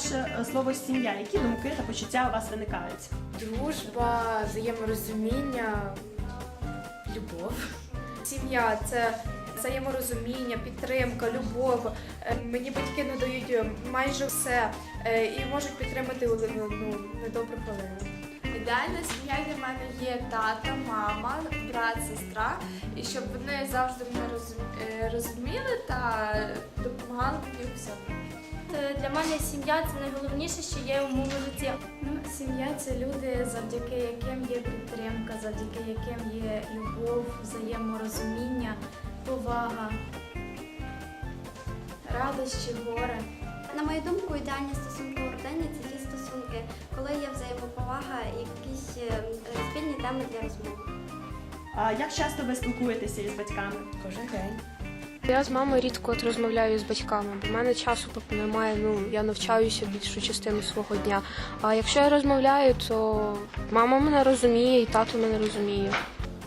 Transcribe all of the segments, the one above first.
вперше е, слово сім'я, які думки та почуття у вас виникають? Дружба, взаєморозуміння, любов. Сім'я це взаєморозуміння, підтримка, любов. Е, Мені батьки надають е, майже все і можуть підтримати у ну, недобру хвилину. Ідеальна сім'я для мене є тато, мама, брат, сестра, і щоб вони завжди мене розуміли та допомагали мені у всьому. Для мене сім'я це найголовніше, що є у моєму житті. Ну, сім'я це люди, завдяки яким є підтримка, завдяки яким є любов, взаєморозуміння, повага, радощі, горе. На мою думку, ідеальні стосунки у родині це ті стосунки, коли є взаємоповага і якісь е, спільні теми для розмови. А як часто ви спілкуєтеся із батьками? Кожен день. Я з мамою рідко от розмовляю з батьками, бо в мене часу немає. Ну я навчаюся більшу частину свого дня. А якщо я розмовляю, то мама мене розуміє і тато мене розуміє.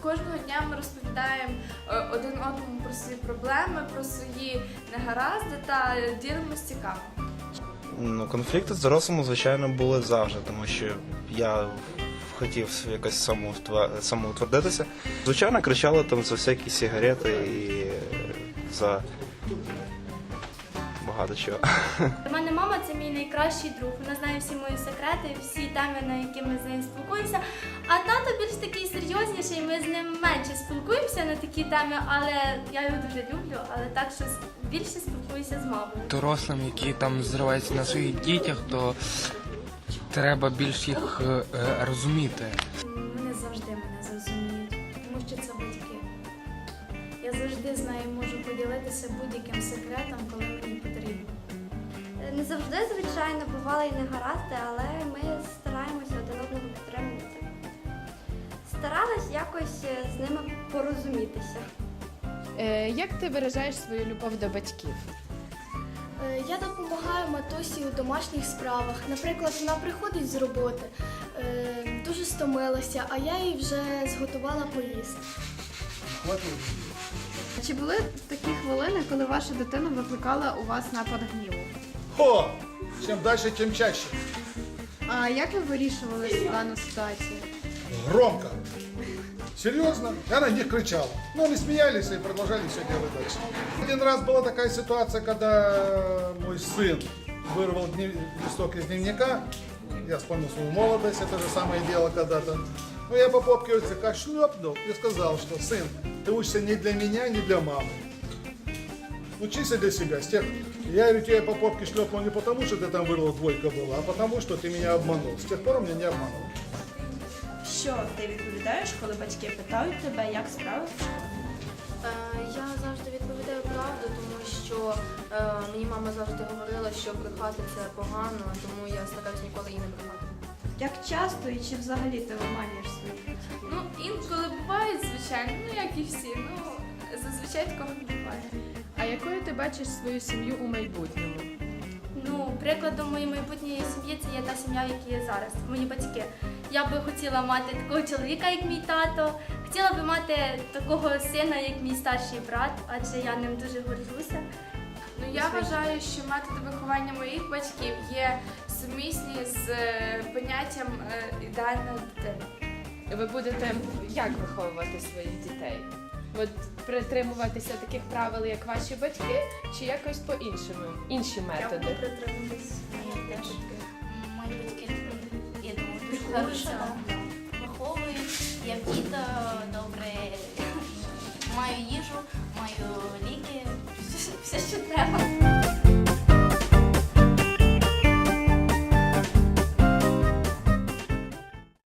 Кожного дня ми розповідаємо е, один одному про свої проблеми, про свої негаразди та ділимося цікавим. Ну, конфлікти з дорослими, звичайно, були завжди, тому що я хотів якось самоутвердитися. Звичайно, кричали там за всякі сигарети і за багато чого. Для мене мама це мій найкращий друг. Вона знає всі мої секрети, всі теми, на які ми з нею спілкуємося. А тато більш такий серйозніший. Ми з ним менше спілкуємося на такі теми, але я його дуже люблю. Але так що більше спілкуюся з мамою. дорослим, які там зриваються на своїх дітях, то треба більш їх е, розуміти. Вони завжди мене зрозуміють, тому що це батьки. Завжди з нею можу поділитися будь-яким секретом, коли мені потрібно. Е, Не завжди, звичайно, бували і негаразди, але ми стараємося один одного підтримувати. Старались якось е, з ними порозумітися. Е, Як ти виражаєш свою любов до батьків? Е, Я допомагаю матусі у домашніх справах. Наприклад, вона приходить з роботи, е, дуже стомилася, а я їй вже зготувала поїсти. Чи були такі хвилини, коли ваша дитина викликала у вас напад гніву? О, чем дальше, тем чаще. А як ви вирішували дану ситуацію? Громко. Серьезно? Я на них кричала. Но они смеялись и продолжали все делать дальше. Один раз была такая ситуация, когда мой сын вырвал днев- листок из дневника. Я вспомнил свою молодость, это же самое дело когда-то. Ну, я по попке вот как шлепнул и сказал, что сын, ты учишься не для меня, не для мамы. Учись для себя. С тех... Я говорю, тебе по попке шлепнул не потому, что ты там вырвал двойка была, а потому, что ты меня обманул. С тех пор он меня не обманул. Що ти відповідаєш, коли батьки питають тебе, як справи в школі? Е, Я завжди відповідаю правду, тому що е, мені мама завжди говорила, що брехати це погано, тому я стараюсь ніколи їй не брехати. Як часто і чи взагалі ти обманюєш своїх батьків? Ну, інколи буває, звичайно, ну як і всі. Ну, зазвичай такого не буває. А якою ти бачиш свою сім'ю у майбутньому? Ну, прикладом моєї майбутньої сім'ї це є та сім'я, в якій я зараз, мої батьки. Я би хотіла мати такого чоловіка, як мій тато. Хотіла би мати такого сина, як мій старший брат, адже я ним дуже горжуся. Ну я вважаю, що методи виховання моїх батьків є сумісні з е, поняттям е, ідеальної дитини. Ви будете як виховувати своїх дітей? От притримуватися таких правил, як ваші батьки, чи якось по-іншому? Інші Я методи? буду притримуватись моїх теж. Мої батьки, я думаю, дуже хорошо виховують. Я діто добре маю їжу, маю ліки, все, що